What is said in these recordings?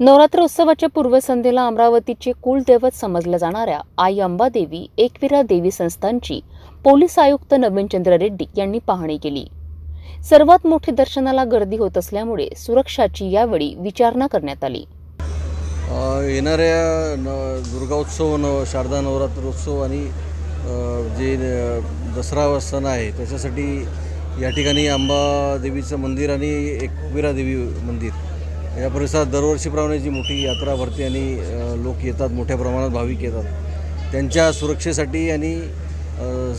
नवरात्र उत्सवाच्या पूर्वसंध्येला अमरावतीचे कुलदैवत समजल्या जाणाऱ्या आई अंबादेवी एकविरा देवी संस्थांची पोलीस आयुक्त नवीनचंद्र रेड्डी यांनी पाहणी केली. सर्वात मोठी दर्शनाला गर्दी होत असल्यामुळे सुरक्षाची यावेळी विचारणा करण्यात आली. येणाऱ्या न दुर्गाोत्सव न शारदा नवरात्रोत्सव आणि जे दसरा सण आहे त्याच्यासाठी या ठिकाणी अंबादेवीचं मंदिर आणि एकविरा देवी मंदिर. या परिसरात दरवर्षीप्रमाणे जी मोठी यात्रा भरते आणि लोक येतात मोठ्या प्रमाणात भाविक येतात त्यांच्या सुरक्षेसाठी आणि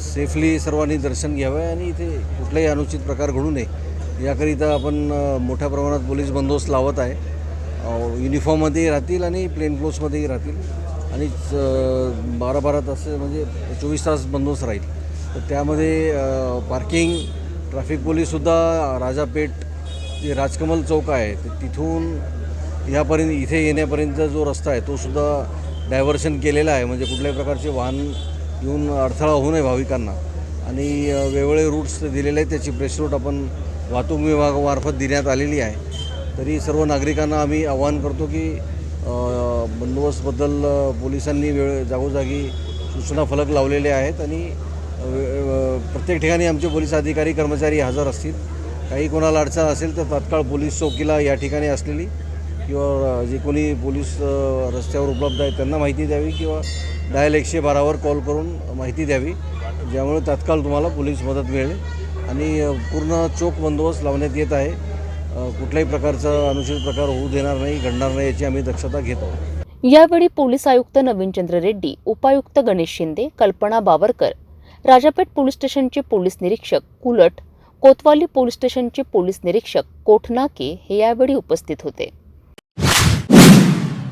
सेफली सर्वांनी दर्शन घ्यावं आणि इथे कुठलाही अनुचित प्रकार घडू नये याकरिता आपण मोठ्या प्रमाणात पोलीस बंदोबस्त लावत आहे. युनिफॉर्ममध्येही राहतील आणि प्लेन क्लोथ्समध्येही राहतील. आणि बारा बारा तास म्हणजे चोवीस तास बंदोबस्त राहील. तर त्यामध्ये पार्किंग ट्रॅफिक पोलीससुद्धा राजापेठ जे राजकमल चौक आहे तर तिथून ह्यापर्यंत इथे येण्यापर्यंतचा जो रस्ता आहे तो सुद्धा डायव्हर्शन केलेला आहे. म्हणजे कुठल्याही प्रकारचे वाहन येऊन अडथळा होऊ नये भाविकांना. आणि वेगवेगळे रूट्स दिलेले आहेत. त्याची प्रेस रूट आपण वाहतूक विभागामार्फत देण्यात आलेली आहे. तरी सर्व नागरिकांना आम्ही आवाहन करतो की बंदोबस्तबद्दल पोलिसांनी वेळ जागोजागी सूचना फलक लावलेले आहेत. आणि वे- प्रत्येक ठिकाणी आमचे पोलीस अधिकारी कर्मचारी हजर असतील. काही कोणाला अडचण असेल तर तात्काळ पोलीस चौकीला या ठिकाणी असलेली किंवा जे कोणी पोलीस रस्त्यावर उपलब्ध आहेत त्यांना माहिती द्यावी किंवा डायल एकशे बारावर कॉल करून माहिती द्यावी ज्यामुळे तात्काळ तुम्हाला पोलीस मदत मिळेल. आणि पूर्ण चोख बंदोबस्त लावण्यात येत आहे. कुठल्याही प्रकारचा अनुचित प्रकार होऊ देणार नाही घडणार नाही याची आम्ही दक्षता घेत आहोत. यावेळी पोलीस आयुक्त नवीनचंद्र रेड्डी उपायुक्त गणेश शिंदे कल्पना बावरकर राजापेठ पोलीस स्टेशनचे पोलीस निरीक्षक कुलट कोतवाली पोलीस स्टेशनचे पोलीस निरीक्षक कोठनाके हे यावेळी उपस्थित होते.